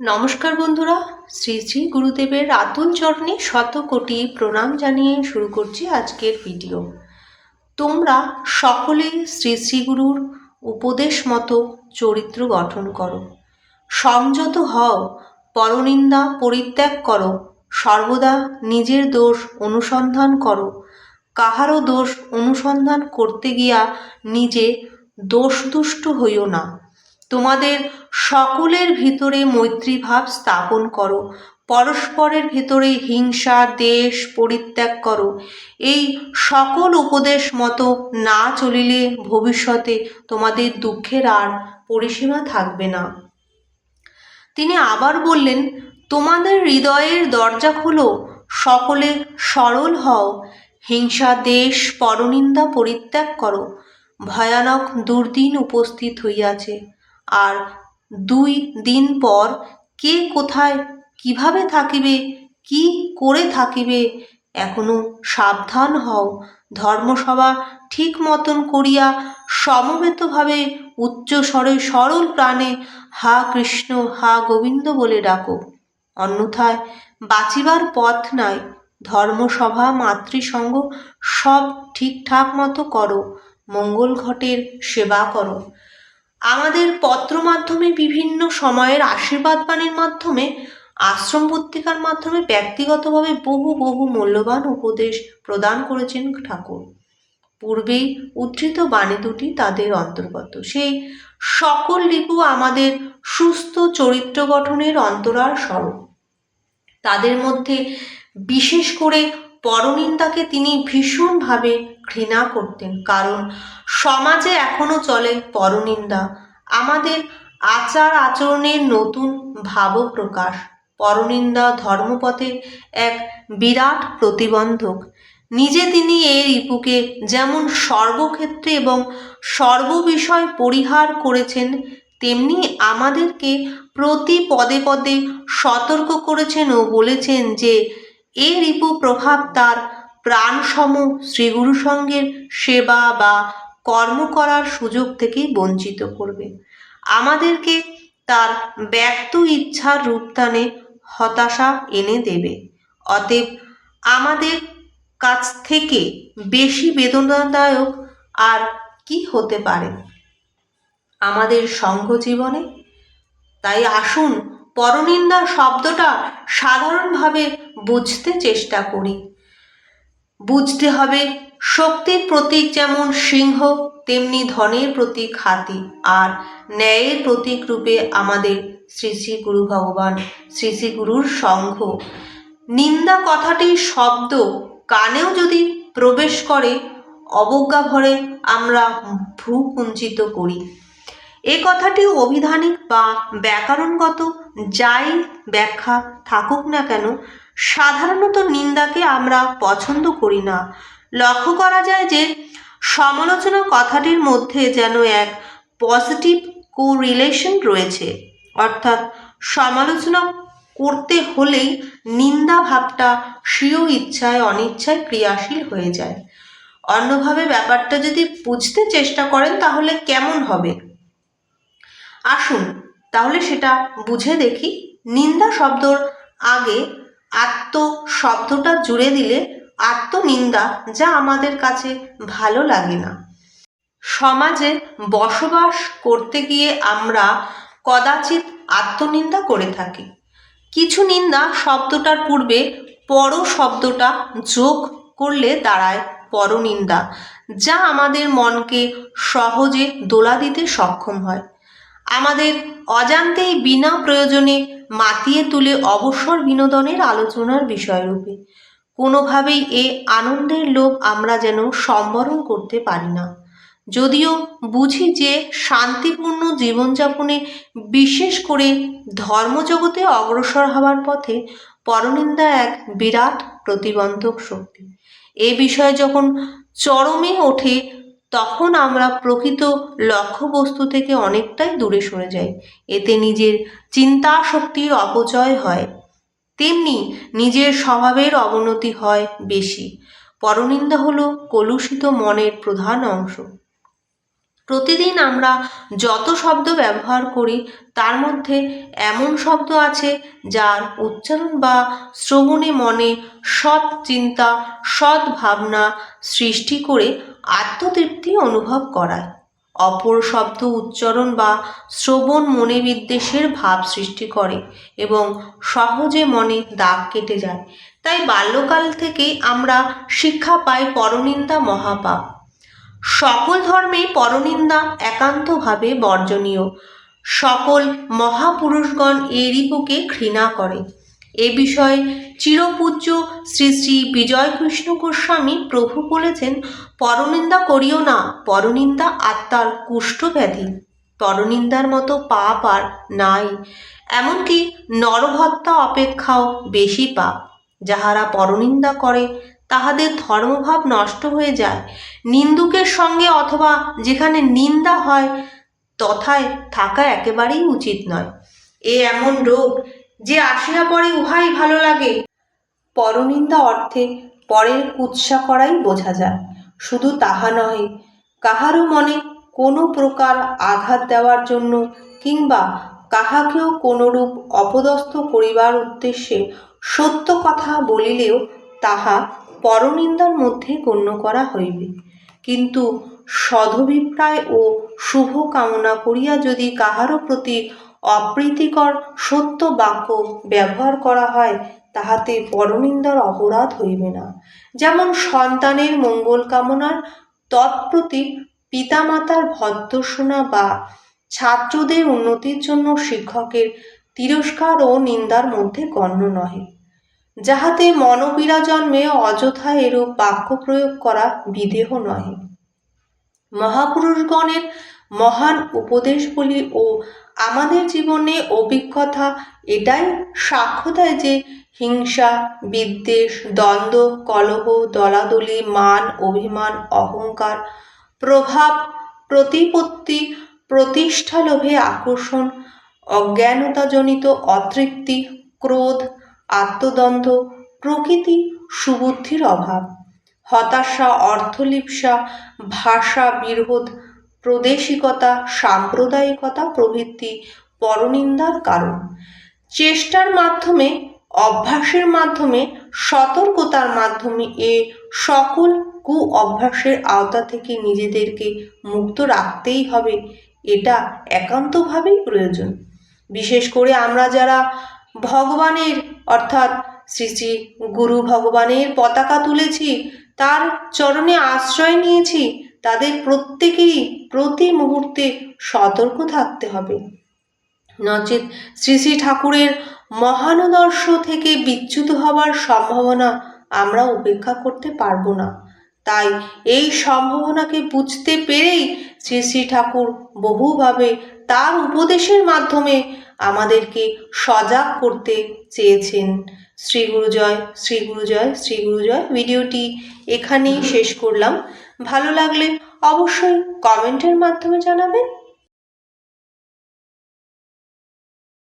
নমস্কার বন্ধুরা, শ্রী শ্রী গুরুদেবের আতুল চরণে শত কোটি প্রণাম জানিয়ে শুরু করছি আজকের ভিডিও। তোমরা সকলে শ্রী শ্রী গুরুর উপদেশ মতো চরিত্র গঠন করো। সংযত হও, পরনিন্দা পরিত্যাগ করো, সর্বদা নিজের দোষ অনুসন্ধান করো। কাহারও দোষ অনুসন্ধান করতে গিয়া নিজে দোষদুষ্ট হইও না। তোমাদের সকলের ভিতরে মৈত্রীভাব স্থাপন করো। পরস্পরের ভিতরে হিংসা, দেশ পরিত্যাগ করো। এই সকল উপদেশ মতো না চলিলে ভবিষ্যতে তোমাদের দুঃখের আর পরিসীমা থাকবে না। তিনি আবার বললেন, তোমাদের হৃদয়ের দরজা খোলো, সকলে সরল হও। হিংসা, দেশ, পরনিন্দা পরিত্যাগ করো। ভয়ানক দুর্দিন উপস্থিত হইয়াছে। আর দুই দিন পর কে কোথায় কীভাবে থাকিবে, কি করে থাকিবে, এখনও সাবধান হও। ধর্মসভা ঠিক মতন করিয়া সমবেতভাবে উচ্চস্বরে সরল প্রাণে হা কৃষ্ণ, হা গোবিন্দ বলে ডাকো। অন্যথায় বাঁচিবার পথ নাই। ধর্মসভা, মাতৃসঙ্গ সব ঠিকঠাক মতো করো। মঙ্গল ঘটের সেবা করো। আমাদের পত্র মাধ্যমে বিভিন্ন সময়ের আশীর্বাদ বাণীর মাধ্যমে, আশ্রম পত্রিকার মাধ্যমে ব্যক্তিগতভাবে বহু বহু মূল্যবান উপদেশ প্রদান করেছেন ঠাকুর। পূর্বেই উদ্ধৃত বাণী দুটি তাদের অন্তর্গত। সেই সকল লিপু আমাদের সুস্থ চরিত্র গঠনের অন্তরার স্বরূপ। তাদের মধ্যে বিশেষ করে পরনিন্দাকে তিনি ভীষণভাবে ঘৃণা করতেন, কারণ সমাজে এখনও চলে পরনিন্দা। আমাদের আচার আচরণের নতুন ভাবপ্রকাশ। পরনিন্দা ধর্মপথে এক বিরাট প্রতিবন্ধক। নিজে তিনি এই রিপুকে যেমন সর্বক্ষেত্রে এবং সর্ববিষয় পরিহার করেছেন, তেমনি আমাদেরকে প্রতি পদে পদে সতর্ক করেছেন ও বলেছেন যে এ রিপু প্রভাব তার প্রাণসম শ্রীগুরু সঙ্গের সেবা বা কর্ম করার সুযোগ থেকেই বঞ্চিত করবে। আমাদেরকে তার ব্যক্ত ইচ্ছার রূপদানে হতাশা এনে দেবে। অতএব আমাদের কাছ থেকে বেশি বেদনাদায়ক আর কি হতে পারে? আমাদের সঙ্ঘ জীবনে? তাই আসুন পরনিন্দা শব্দটা সাধারণভাবে বুঝতে চেষ্টা করি। বুঝতে হবে শক্তির প্রতীক যেমন সিংহ, তেমনি ধনের প্রতীক হাতি আর ন্যায়ের প্রতীক রূপে আমাদের শ্রী শ্রী গুরু ভগবান, শ্রী শ্রী গুরুর সংঘ। নিন্দা কথাটির শব্দ কানেও যদি প্রবেশ করে, অবজ্ঞা ভরে আমরা ভ্রু কুঞ্চিত করি। এ কথাটি অভিধানিক বা ব্যাকরণগত, যাই ব্যাখ্যা থাকুক না কেন, সাধারণত নিন্দাকে আমরা পছন্দ করি না। লক্ষ্য করা যায় যে, সমালোচনা কথাটির মধ্যে যেন এক পজিটিভ কো রিলেশন রয়েছে। অর্থাৎ সমালোচনা করতে হলেই নিন্দা ভাবটা স্বীয় ইচ্ছায় অনিচ্ছায় ক্রিয়াশীল হয়ে যায়। অন্যভাবে ব্যাপারটা যদি বুঝতে চেষ্টা করেন তাহলে কেমন হবে? আসুন, তাহলে সেটা বুঝে দেখি। নিন্দা শব্দর আগে আত্ম শব্দটা জুড়ে দিলে আত্মনিন্দা যা আমাদের কাছে ভালো লাগে না। সমাজে বসবাস করতে গিয়ে আমরা কদাচিৎ আত্মনিন্দা করে থাকি। কিছু নিন্দা শব্দটার পূর্বে পর শব্দটা যোগ করলে দাঁড়ায় পরনিন্দা, যা আমাদের মনকে সহজে দোলা দিতে সক্ষম হয়। আমাদের অজান্তেই বিনা প্রয়োজনে মাতিয়ে তুলে অবসর বিনোদনের আলোচনার বিষয়রূপে। কোনোভাবেই এ আনন্দের লোভ আমরা যেন সম্বরণ করতে পারি না। যদিও বুঝি যে শান্তিপূর্ণ জীবনযাপনে বিশেষ করে ধর্মজগতে অগ্রসর হওয়ার পথে পরনিন্দা এক বিরাট প্রতিবন্ধক শক্তি। এ বিষয়ে যখন চরমে ওঠে তখন আমরা প্রকৃত লক্ষ্যবস্তু থেকে অনেকটাই দূরে সরে যাই। এতে নিজের চিন্তা শক্তির অপচয় হয়। তেমনি নিজের স্বভাবের অবনতি হয় বেশি। পরনিন্দা হলো কলুষিত মনের প্রধান অংশ। প্রতিদিন আমরা যত শব্দ ব্যবহার করি, তার মধ্যে এমন শব্দ আছে যার উচ্চারণ বা শ্রবণে মনে সৎ চিন্তা, সৎ ভাবনা সৃষ্টি করে আত্মতৃপ্তি অনুভব করায়। অপর শব্দ উচ্চারণ বা শ্রবণ মনে বিদ্বেষের ভাব সৃষ্টি করে এবং সহজে মনে দাগ কেটে যায়। তাই বাল্যকাল থেকেই আমরা শিক্ষা পাই পরনিন্দা মহাপাপ। সকল ধর্মেই পরনিন্দা একান্তভাবে বর্জনীয়। সকল মহাপুরুষগণ এরই বুকে ঘৃণা করে। এ বিষয়ে চিরপূজ্য শ্রী শ্রী বিজয়কৃষ্ণ গোস্বামী প্রভু বলেছেন, পরনিন্দা করিও না, পরনিন্দা আত্মার কুষ্ঠব্যাধি। পরনিন্দার মতো পাপ আর নাই। এমনকি নরহত্যা অপেক্ষাও বেশি পাপ। যাহারা পরনিন্দা করে তাহাদের ধর্মভাব নষ্ট হয়ে যায়। নিন্দুকের সঙ্গে অথবা যেখানে নিন্দা হয়, তথায় থাকা একেবারেই উচিত নয়। এ এমন রোগ যে আসিয়া পরে উহাই ভালো লাগে। পরনিন্দা অর্থে পরের কুৎসা করাই বোঝা যায়। শুধু তাহা নহে, কাহারও মনে কোনো প্রকার আঘাত দেওয়ার জন্য কিংবা কাহাকেও কোনরূপ অপদস্থ করিবার উদ্দেশ্যে সত্য কথা বলিলেও তাহা পরনিন্দার মধ্যে গণ্য করা হইবে। কিন্তু সদভিপ্রায় ও শুভ কামনা করিয়া যদি কাহারও প্রতি অপ্রীতিকর সত্য বাক্য ব্যবহার করা হয়, তাহাতে পরনিন্দার অপরাধ হইবে না। যেমন সন্তানের মঙ্গল কামনার তৎপ্রতি পিতামাতার ভর্ৎসনা বা ছাত্রদের উন্নতির জন্য শিক্ষকের তিরস্কার ও নিন্দার মধ্যে গণ্য নহে। যাহাতে মনোপীড়া জন্মে অযথা এরূপ বাক্য প্রয়োগ করা বিদেহ নহে। মহাপুরুষগণের মহান উপদেশবলি ও আমাদের জীবনে অভিজ্ঞতা এটাই সাক্ষ্য দেয় যে হিংসা, বিদ্বেষ, দ্বন্দ্ব, কলহ, দলাদলি, মান, অভিমান, অহংকার, প্রভাব, প্রতিপত্তি, প্রতিষ্ঠা লোভে আকর্ষণ, অজ্ঞানতাজনিত অতৃপ্তি, ক্রোধ আত্মদ্বন্দ্ব, প্রকৃতি, সুবুদ্ধির অভাব, হতাশা, অর্থলিপ্সা, ভাষা বিরোধ, প্রদেশিকতা, সাম্প্রদায়িকতা প্রভৃতি পরনিন্দার কারণ। চেষ্টার মাধ্যমে, অভ্যাসের মাধ্যমে, সতর্কতার মাধ্যমে এ সকল কু অভ্যাসের আওতা থেকে নিজেদেরকে মুক্ত রাখতেই হবে, এটা একান্তভাবেই প্রয়োজন। বিশেষ করে আমরা যারা ভগবানের অর্থাৎ শ্রী শ্রী গুরু ভগবানের পতাকা তুলেছি, তার চরণে আশ্রয় নিয়েছি, তাদের প্রত্যেকেরই প্রতি মুহূর্তে সতর্ক থাকতে হবে। নচেত শ্রী শ্রী ঠাকুরের মহানদর্শ থেকে বিচ্যুত হবার সম্ভাবনা আমরা উপেক্ষা করতে পারব না। তাই এই সম্ভাবনাকে বুঝতে পেরেই শ্রী শ্রী ঠাকুর বহুভাবে তার উপদেশের মাধ্যমে আমাদেরকে সজাগ করতে চেয়েছেন। শ্রী গুরুজয় শ্রী গুরুজয় শ্রী গুরুজয়। ভিডিওটি এখানেই শেষ করলাম। ভালো লাগলে অবশ্যই কমেন্টের মাধ্যমে জানাবেন।